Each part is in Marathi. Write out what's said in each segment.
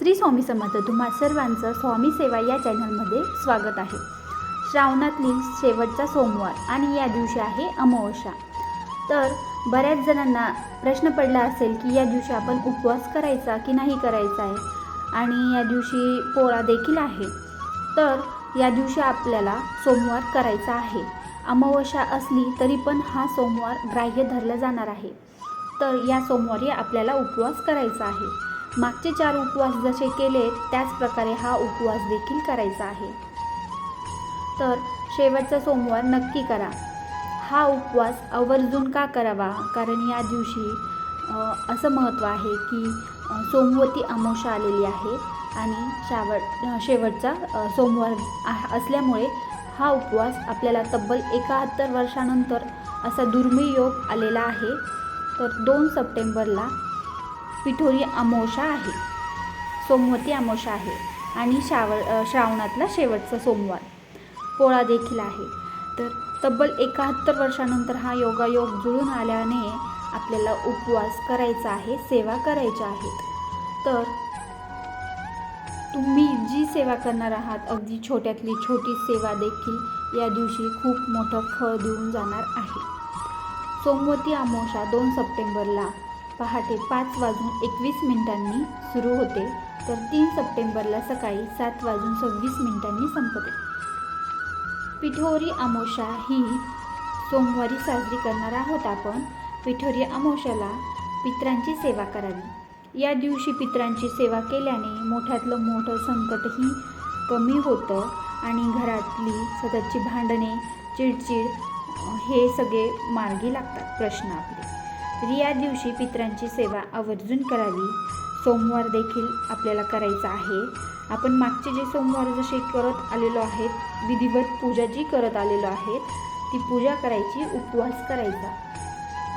श्री स्वामी समर्थ तुम्हा सर्वांचं स्वामी सेवा या चॅनलमध्ये स्वागत आहे. श्रावणातील शेवटचा सोमवार आणि या दिवशी आहे अमावस्या. तर बऱ्याच जणांना प्रश्न पडला असेल की या दिवशी आपण उपवास करायचा की नाही करायचा आहे? आणि या दिवशी पोळा देखील आहे. तर या दिवशी आपल्याला सोमवार करायचा आहे. अमावस्या असली तरी पण हा सोमवार ग्राह्य धरला जाणार आहे. तर या सोमवारी आपल्याला उपवास करायचा आहे. मागचे चार उपवास जसे केले त्याच प्रकारे हा उपवास देखील करायचा आहे. तर शेवटचा सोमवार नक्की करा. हा उपवास आवर्जून का करावा? कारण या दिवशी असं महत्त्व आहे की सोमवती अमावशा आलेली आहे आणि शावट शेवटचा सोमवार असल्यामुळे हा उपवास आपल्याला तब्बल एकाहत्तर वर्षानंतर असा दुर्मिळ योग आलेला आहे. तर दोन सप्टेंबरला पिठोरी अमोषा आहे. सोमवती अमोषा आहे. आणि श्राव श्रावणातला शेवटचा सोमवार. पोळा देखील आहे. तर तब्बल एकाहत्तर वर्षानंतर हा योगायोग जुळून आल्याने आपल्याला उपवास करायचा आहे सेवा करायच्या आहेत. तर तुम्ही जी सेवा करणार आहात अगदी छोट्यातली छोटी सेवा देखील या दिवशी खूप मोठं फळ देऊन जाणार आहे. सोमवती अमावस्या दोन सप्टेंबरला पहाटे पाच वाजून एकवीस मिनिटांनी सुरू होते. तर तीन सप्टेंबरला सकाळी सात वाजून सव्वीस मिनिटांनी संपते. पिठोरी अमावस्या ही सोमवारी साजरी करणार आहोत आपण. पिठोरी अमावस्याला पित्रांची सेवा करावी. या दिवशी पित्रांची सेवा केल्याने मोठ्यातलं मोठं संकटही कमी होतं आणि घरातली सततची भांडणे चिडचिड हे सगळे मार्गी लागतात प्रश्न आपले. तर या दिवशी पित्रांची सेवा आवर्जून करावी. सोमवार देखील आपल्याला करायचा आहे. आपण मागचे जे सोमवार जसे करत आलेलो आहेत विधिवत पूजा जी करत आलेलो आहेत ती पूजा करायची उपवास करायचा.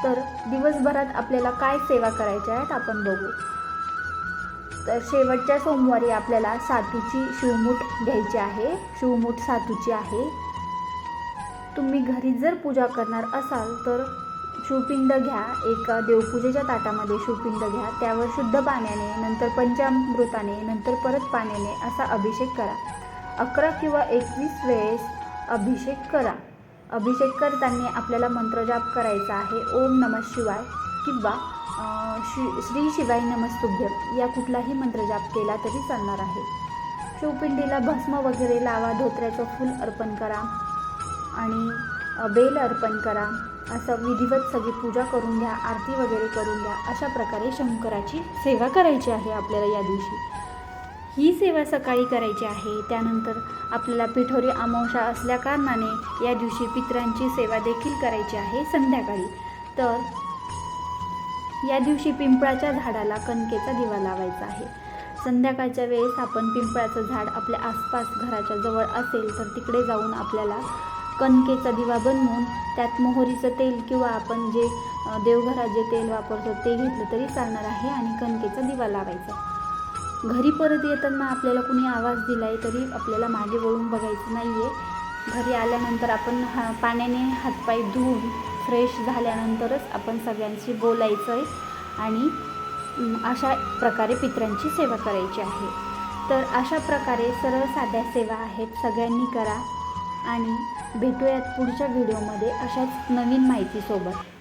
तर दिवसभरात आपल्याला काय सेवा करायच्या आहेत आपण बघू. तर शेवटच्या सोमवारी आपल्याला सातूची शिवमूठ घ्यायची आहे. शिवमूठ सातूची आहे. तुम्ही घरी जर पूजा करणार असाल तर शिवपिंड घ्या एका देवपूजेच्या ताटामध्ये शिवपिंड घ्या त्यावर शुद्ध पाण्याने नंतर पंचामृताने नंतर परत पाण्याने असा अभिषेक करा. अकरा किंवा एकवीस वेळेस अभिषेक करा. अभिषेक करताना आपल्याला मंत्रजाप करायचा आहे. ओम नम शिवाय किंवा शि श्री शिवाय नमस्तुभ्यम या कुठलाही मंत्रजाप केला तरी चालणार आहे. शिवपिंडीला भस्म वगैरे लावा धोत्र्याचं फूल अर्पण करा आणि बेल अर्पण करा. असं विधिवत सगळी पूजा करून घ्या आरती वगैरे करून घ्या अशा प्रकारे शंकराची सेवा करायची आहे आपल्याला या दिवशी. ही सेवा सकाळी करायची आहे. त्यानंतर आपल्याला पिठोरी अमावशा असल्या कारणाने या दिवशी पितरांची सेवा देखील करायची आहे संध्याकाळी. तर या दिवशी पिंपळाच्या झाडाला कणकेचा दिवा लावायचा आहे. संध्याकाळच्या वेळेस आपण पिंपळाचं झाड आपल्या आसपास घराच्या जवळ असेल तर तिकडे जाऊन आपल्याला कणकेचा दिवा बनवून त्यात मोहरीचं तेल किंवा आपण जे देवघरात जे तेल वापरतो ते घेतलं तरी चालणार आहे आणि कणकेचा दिवा लावायचा. घरी परत येताना आपल्याला कुणी आवाज दिला आहे तरी आपल्याला मागे वळून बघायचं नाही आहे घरी आल्यानंतर आपण हा पाण्याने हातपाय धुवून फ्रेश झाल्यानंतरच आपण सगळ्यांशी बोलायचं आहे आणि अशा प्रकारे पित्रांची सेवा करायची आहे. तर अशा प्रकारे सरळ साध्या सेवा आहेत. सगळ्यांनी करा. आणि भेटूयात पुढच्या व्हिडिओमध्ये अशाच नवीन माहितीसोबत.